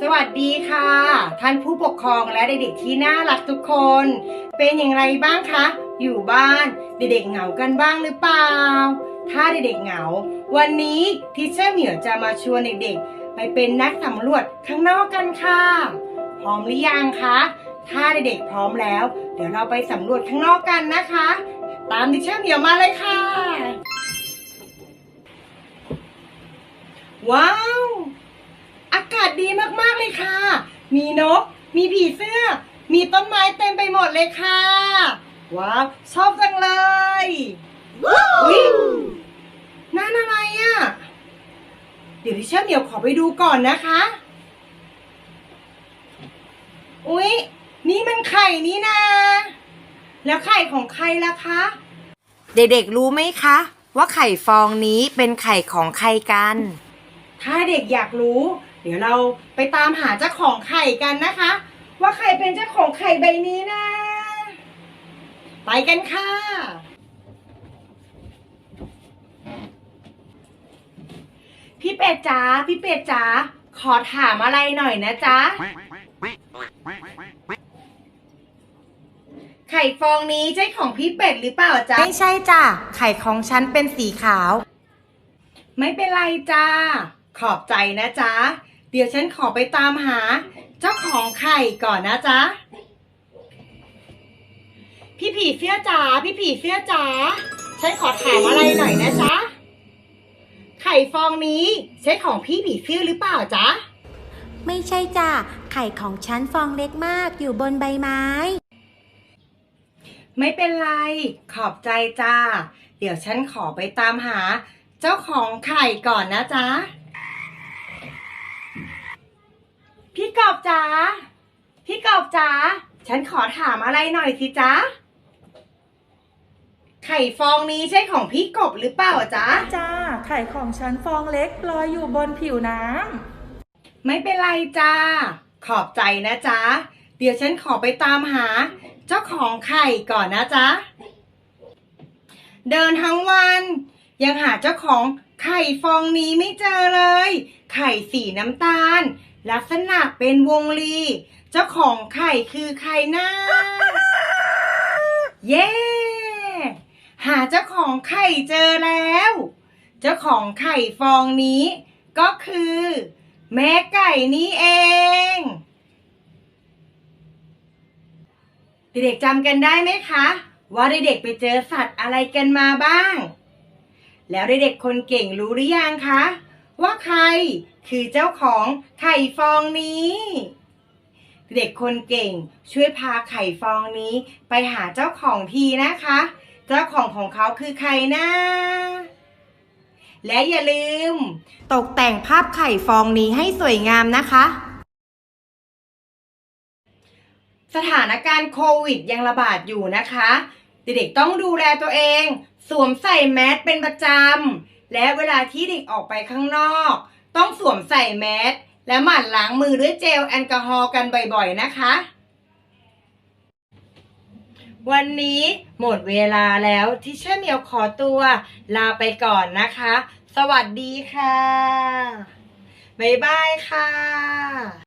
สวัสดีค่ะ ท่านผู้ปกครองและเด็กๆที่น่ารักทุกคน เป็นอย่างไรบ้างคะ อยู่บ้านเด็กๆเหงากันบ้างหรือเปล่า ถ้าเด็กๆเหงา วันนี้ทิเชอร์เหมียวจะมาชวนเด็กๆ ไปเป็นนักสำรวจข้างนอกกันค่ะ พร้อมหรือยังคะ ถ้าเด็กๆพร้อมแล้ว เดี๋ยวเราไปสำรวจข้างนอกกันนะคะ ตามดิเชอร์เหมียวมาเลยค่ะ ว้าว อากาศดีมาก ๆ เลย ค่ะ มีนก มีผีเสื้อ มีต้นไม้เต็มไปหมดเลยค่ะ ว้าวชอบจังเลยอุ๊ยนั่นอะไรอะ่ะ เดี๋ยวดิฉันเดี๋ยวขอไปดูก่อนนะคะ อุ๊ยนี่มันไข่นี่นาแล้วไข่ของใครล่ะคะ เด็กๆรู้ไหมคะ ว่าไข่ฟองนี้เป็นไข่ของใครกัน ถ้าเด็กอยากรู้ เดี๋ยวเราไปตามหาเจ้าของไข่กันนะคะ ว่าใครเป็นเจ้าของไข่ใบนี้นะ ไปกันค่ะพี่เป็ดจ๋าพี่เป็ดจ๋าขอถามอะไรหน่อยนะจ๊ะไข่ฟองนี้ใช่ของพี่เป็ดหรือเปล่าจ๊ะไม่ใช่จ้ะไข่ของฉันเป็นสีขาว ไม่เป็นไรจ้าขอบใจนะจ๊ะเดี๋ยวฉันขอไปตามหาเจ้าของไข่ก่อนนะจ๊ะ พี่ผีเสื้อจ๋า พี่ผีเสื้อจ๋า ฉันขอถามอะไรหน่อยนะจ๊ะ ไข่ฟองนี้ใช่ของพี่ผีเสื้อหรือเปล่าจ๊ะ ไม่ใช่จ้ะ ไข่ของฉันฟองเล็กมากอยู่บนใบไม้ ไม่เป็นไร ขอบใจจ้า เดี๋ยวฉันขอไปตามหา เจ้าของไข่ก่อนนะจ๊ะ พี่กอบจ๋า พี่กอบ จ๋าฉันขอถามอะไรหน่อยสิจ๊ะ ไข่ฟองนี้ใช่ของพี่กบหรือเปล่าจ๊ะ จ้า ไข่ของฉันฟองเล็กลอยอยู่บนผิวน้ไม่เป็นไรจ้า ขอบใจนะจ๊ะ เดี๋ยวฉันขอไปตามหา เจ้าของไข่ก่อนนะจ๊ะ เดินทั้งวัน ยังหาเจ้าของไข่ฟองนี้ไม่เจอเลย ไข่สีน้ำตาล ลักษณะเป็นวงรี เจ้าของไข่คือใครนะเย้หาเจ้าของไข่เจอแล้ว เจ้าของไข่ฟองนี้ ก็คือ แม่ไก่นี่เองเด็กๆจำกันได้ไหมคะ ว่าเด็กๆไปเจอสัตว์อะไรกันมาบ้าง แล้วเด็กๆคนเก่งรู้หรือยังคะ ว่าใคร คือเจ้าของไข่ฟองนี้ เด็กคนเก่งช่วยพาไข่ฟองนี้ไปหาเจ้าของทีนะคะ เจ้าของของเขาคือใครนะและอย่าลืม ตกแต่งภาพไข่ฟองนี้ให้สวยงามนะคะ สถานการณ์โควิดยังระบาดอยู่นะคะ เด็กๆต้องดูแลตัวเอง สวมใส่แมสเป็นประจำ และเวลาที่เด็กออกไปข้างนอก ต้องสวมใส่แมสและหมั่นล้างมือด้วยเจลแอลกอฮอล์กันบ่อยๆนะคะ วันนี้หมดเวลาแล้วที่เชอร์เมียวขอตัวลาไปก่อนนะคะ สวัสดีค่ะ บ๊ายบายค่ะ